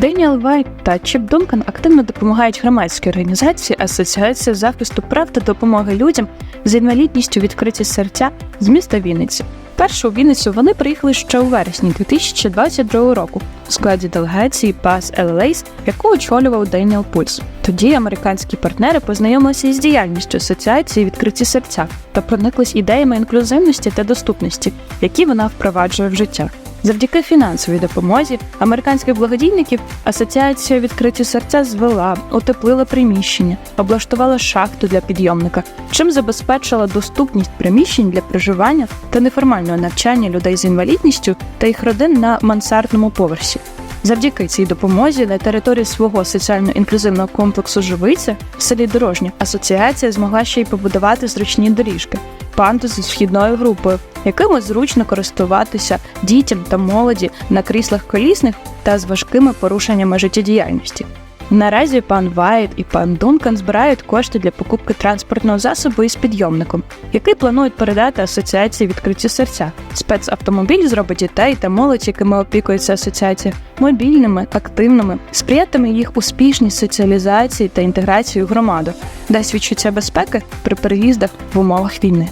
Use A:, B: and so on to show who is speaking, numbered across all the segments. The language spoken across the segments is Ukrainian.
A: Деніел Вайт та Чіп Дункан активно допомагають громадській організації Асоціація захисту прав та допомоги людям з інвалідністю відкриті серця з міста Вінниці. Першу у Вінницю вони приїхали ще у вересні 2022 року у складі делегації ПАС ЛЛАЙС, яку очолював Деніел Пульс. Тоді американські партнери познайомилися із діяльністю асоціації відкриті серця та прониклись ідеями інклюзивності та доступності, які вона впроваджує в життя. Завдяки фінансовій допомозі американських благодійників асоціація відкриті серця звела, утеплила приміщення, облаштувала шахту для підйомника, чим забезпечила доступність приміщень для проживання та неформального навчання людей з інвалідністю та їх родин на мансардному поверсі. Завдяки цій допомозі на території свого соціально-інклюзивного комплексу Живиця в селі Дорожня асоціація змогла ще й побудувати зручні доріжки, пандус зі східною групою, якими зручно користуватися дітям та молоді на кріслах колісних та з важкими порушеннями життєдіяльності. Наразі пан Вайт і пан Дункан збирають кошти для покупки транспортного засобу із підйомником, який планують передати асоціації відкриті серця. Спецавтомобіль зробить дітей та молодь, якими опікується асоціація, мобільними, активними, сприятиме їх успішній соціалізації та інтеграції у громаду, дасть відчуття безпеки при переїздах в умовах війни.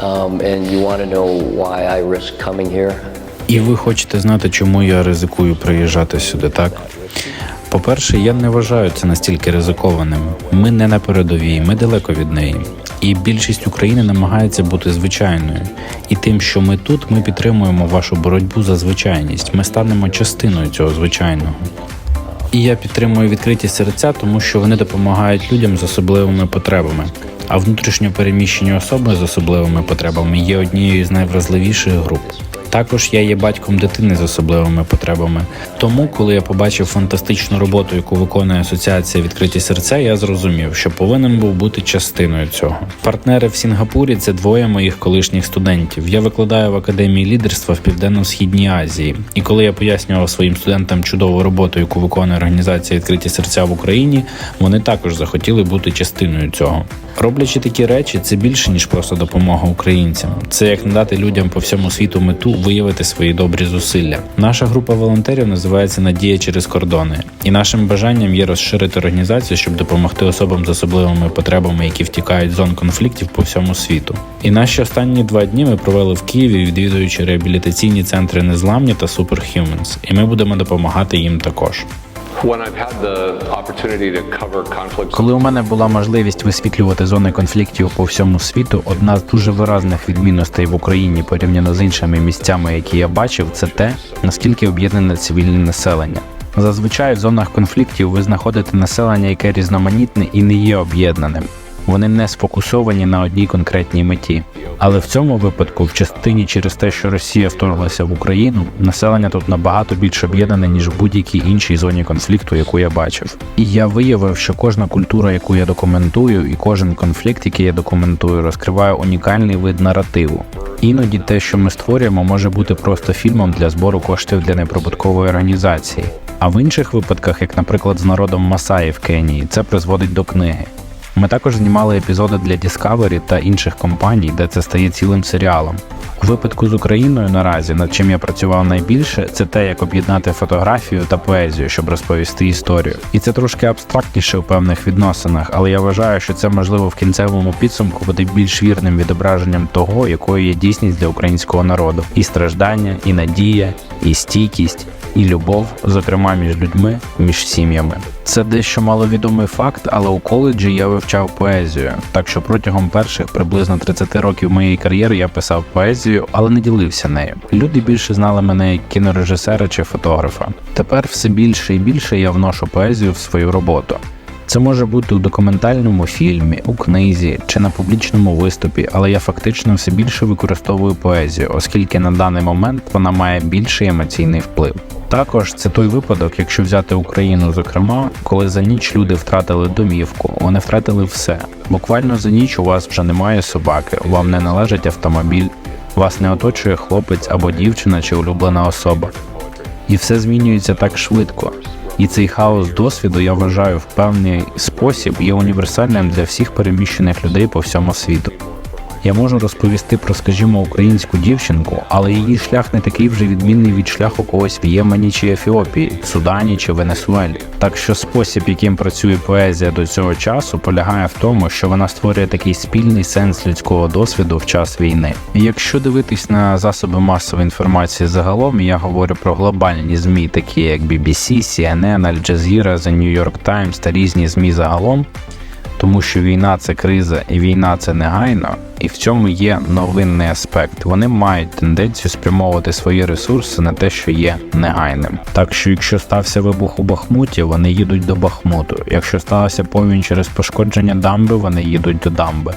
B: Um, and you want to know why I risk coming here?
C: І ви хочете знати, чому я ризикую приїжджати сюди, так? По-перше, я не вважаю це настільки ризикованим. Ми не на передовій, ми далеко від неї. І більшість України намагається бути звичайною. І тим, що ми тут, ми підтримуємо вашу боротьбу за звичайність. Ми станемо частиною цього звичайного. І я підтримую відкриті серця, тому що вони допомагають людям з особливими потребами. А внутрішньо переміщені особи з особливими потребами є однією з найвразливіших груп. Також я є батьком дитини з особливими потребами. Тому, коли я побачив фантастичну роботу, яку виконує асоціація відкриті серця, я зрозумів, що повинен був бути частиною цього. Партнери в Сінгапурі це двоє моїх колишніх студентів. Я викладаю в академії лідерства в південно-східній Азії. І коли я пояснював своїм студентам чудову роботу, яку виконує організація відкриті серця в Україні, вони також захотіли бути частиною цього. Роблячи такі речі, це більше ніж просто допомога українцям. Це як надати людям по всьому світу мету виявити свої добрі зусилля. Наша група волонтерів називається Надія через кордони, і нашим бажанням є розширити організацію, щоб допомогти особам з особливими потребами, які втікають з зон конфліктів по всьому світу. І наші останні два дні ми провели в Києві, відвідуючи реабілітаційні центри Незламні та Superhumans, і ми будемо допомагати їм також. Коли у мене була можливість висвітлювати зони конфліктів по всьому світу, одна з дуже виразних відмінностей в Україні порівняно з іншими місцями, які я бачив, це те, наскільки об'єднане цивільне населення. Зазвичай в зонах конфліктів ви знаходите населення, яке різноманітне і не є об'єднаним. Вони не сфокусовані на одній конкретній меті. Але в цьому випадку, в частині через те, що Росія вторглася в Україну, населення тут набагато більш об'єднане ніж в будь-якій іншій зоні конфлікту, яку я бачив. І я виявив, що кожна культура, яку я документую, і кожен конфлікт, який я документую, розкриває унікальний вид наративу. Іноді те, що ми створюємо, може бути просто фільмом для збору коштів для неприбуткової організації. А в інших випадках, як, наприклад, з народом Масаї в Кенії, це призводить до книги. Ми також знімали епізоди для Discovery та інших компаній, де це стає цілим серіалом. У випадку з Україною наразі, над чим я працював найбільше, це те, як об'єднати фотографію та поезію, щоб розповісти історію. І це трошки абстрактніше у певних відносинах, але я вважаю, що це можливо в кінцевому підсумку буде більш вірним відображенням того, якою є дійсність для українського народу: і страждання, і надія, і стійкість, і любов, зокрема між людьми, між сім'ями. Це дещо маловідомий факт, але у коледжі я вивчав поезію. Так що протягом перших приблизно 30 років моєї кар'єри я писав поезію, але не ділився нею. Люди більше знали мене як кінорежисера чи фотографа. Тепер все більше і більше я вношу поезію в свою роботу. Це може бути у документальному фільмі, у книзі чи на публічному виступі, але я фактично все більше використовую поезію, оскільки на даний момент вона має більший емоційний вплив. Також це той випадок, якщо взяти Україну, зокрема, коли за ніч люди втратили домівку, вони втратили все. Буквально за ніч у вас вже немає собаки, вам не належить автомобіль, вас не оточує хлопець або дівчина чи улюблена особа. І все змінюється так швидко. І цей хаос досвіду я вважаю в певний спосіб є універсальним для всіх переміщених людей по всьому світу. Я можу розповісти про, скажімо, українську дівчинку, але її шлях не такий вже відмінний від шляху когось в Ємені чи Ефіопії, Судані чи Венесуелі. Так що спосіб, яким працює поезія до цього часу, полягає в тому, що вона створює такий спільний сенс людського досвіду в час війни. І якщо дивитись на засоби масової інформації загалом, я говорю про глобальні змі, такі як BBC, CNN, Al Jazeera, The New York Times та різні змі загалом тому що війна це криза і війна це негайно, і в цьому є новинний аспект. Вони мають тенденцію спрямовувати свої ресурси на те, що є негайним. Так що, якщо стався вибух у Бахмуті, вони їдуть до Бахмуту. Якщо сталася повінь через пошкодження дамби, вони їдуть до дамби.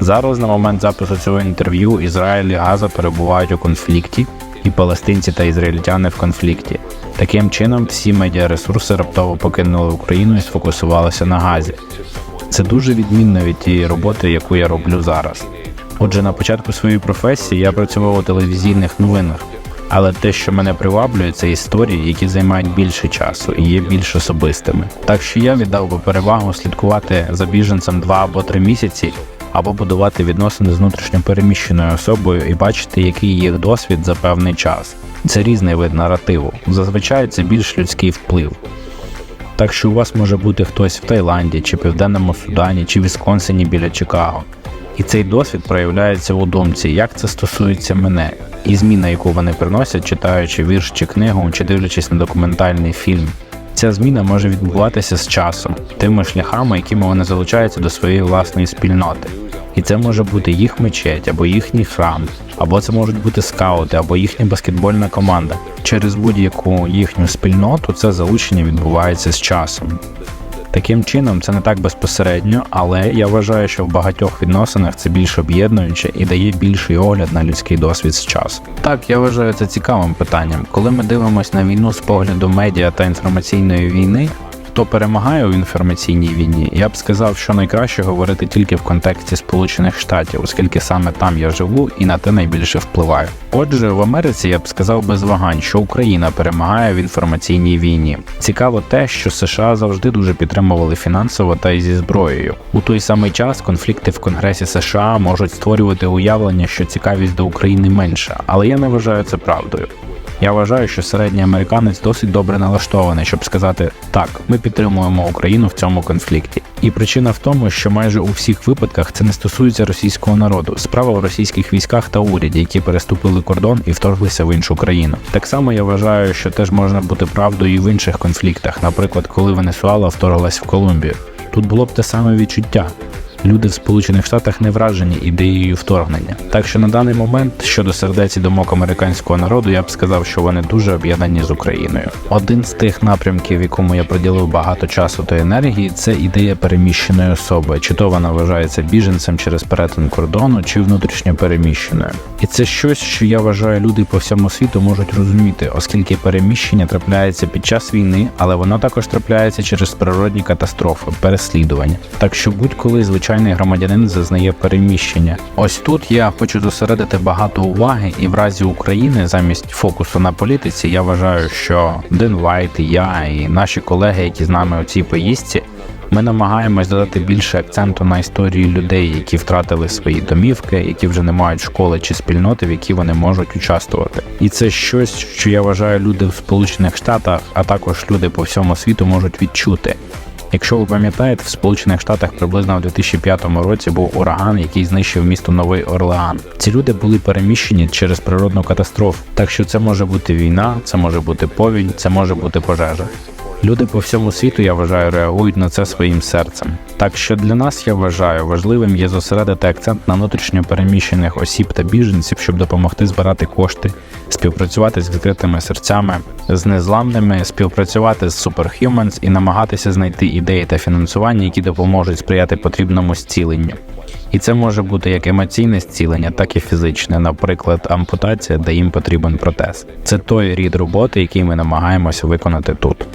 C: Зараз на момент запису цього інтерв'ю Ізраїль і Газа перебувають у конфлікті, і палестинці та ізраїльтяни в конфлікті. Таким чином, всі медіаресурси раптово покинули Україну і сфокусувалися на Газі. Це дуже відмінно від тієї роботи, яку я роблю зараз. Отже, на початку своєї професії я працював у телевізійних новинах, але те, що мене приваблює, це історії, які займають більше часу і є більш особистими. Так що я віддав би перевагу слідкувати за біженцем два або три місяці, або будувати відносини з внутрішньо переміщеною особою і бачити, який їх досвід за певний час. Це різний вид наративу. Зазвичай це більш людський вплив. Так що у вас може бути хтось в Таїланді, чи Південному Судані, чи Вісконсині біля Чикаго. І цей досвід проявляється у думці, як це стосується мене, і зміна, яку вони приносять, читаючи вірш чи книгу, чи дивлячись на документальний фільм. Ця зміна може відбуватися з часом, тими шляхами, якими вони залучаються до своєї власної спільноти. І це може бути їх мечеть або їхній храм, або це можуть бути скаути, або їхня баскетбольна команда. Через будь-яку їхню спільноту це залучення відбувається з часом. Таким чином, це не так безпосередньо, але я вважаю, що в багатьох відносинах це більш об'єднуюче і дає більший огляд на людський досвід з часу. Так, я вважаю це цікавим питанням. Коли ми дивимося на війну з погляду медіа та інформаційної війни, хто перемагає у інформаційній війні, я б сказав, що найкраще говорити тільки в контексті Сполучених Штатів, оскільки саме там я живу і на те найбільше впливаю. Отже, в Америці я б сказав без вагань, що Україна перемагає в інформаційній війні. Цікаво те, що США завжди дуже підтримували фінансово та й зі зброєю. У той самий час конфлікти в Конгресі США можуть створювати уявлення, що цікавість до України менша, але я не вважаю це правдою. Я вважаю, що середній американець досить добре налаштований, щоб сказати так, ми підтримуємо Україну в цьому конфлікті. І причина в тому, що майже у всіх випадках це не стосується російського народу. Справа в російських військах та уряді, які переступили кордон і вторглися в іншу країну. Так само я вважаю, що теж можна бути правдою і в інших конфліктах, наприклад, коли Венесуела вторглась в Колумбію. Тут було б те саме відчуття люди в Сполучених Штатах не вражені ідеєю вторгнення. Так що на даний момент щодо сердець і думок американського народу, я б сказав, що вони дуже об'єднані з Україною. Один з тих напрямків, якому я приділив багато часу та енергії, це ідея переміщеної особи, чи то вона вважається біженцем через перетин кордону, чи внутрішньо переміщеною. І це щось, що я вважаю, люди по всьому світу можуть розуміти, оскільки переміщення трапляється під час війни, але воно також трапляється через природні катастрофи, переслідування. Так що будь-коли звичайний громадянин зазнає переміщення. Ось тут я хочу зосередити багато уваги, і в разі України замість фокусу на політиці я вважаю, що Ден Вайт, я і наші колеги, які з нами у цій поїздці. Ми намагаємось додати більше акценту на історії людей, які втратили свої домівки, які вже не мають школи чи спільноти, в які вони можуть участвувати. І це щось, що я вважаю, люди в Сполучених Штатах, а також люди по всьому світу можуть відчути. Якщо ви пам'ятаєте, в Сполучених Штатах приблизно в 2005 році був ураган, який знищив місто Новий Орлеан. Ці люди були переміщені через природну катастрофу. Так що це може бути війна, це може бути повінь, це може бути пожежа. Люди по всьому світу, я вважаю, реагують на це своїм серцем. Так що для нас я вважаю важливим є зосередити акцент на внутрішньо переміщених осіб та біженців, щоб допомогти збирати кошти, співпрацювати з відкритими серцями, з незламними, співпрацювати з Superhumans і намагатися знайти ідеї та фінансування, які допоможуть сприяти потрібному зціленню. І це може бути як емоційне зцілення, так і фізичне, наприклад, ампутація, де їм потрібен протез. Це той рід роботи, який ми намагаємося виконати тут.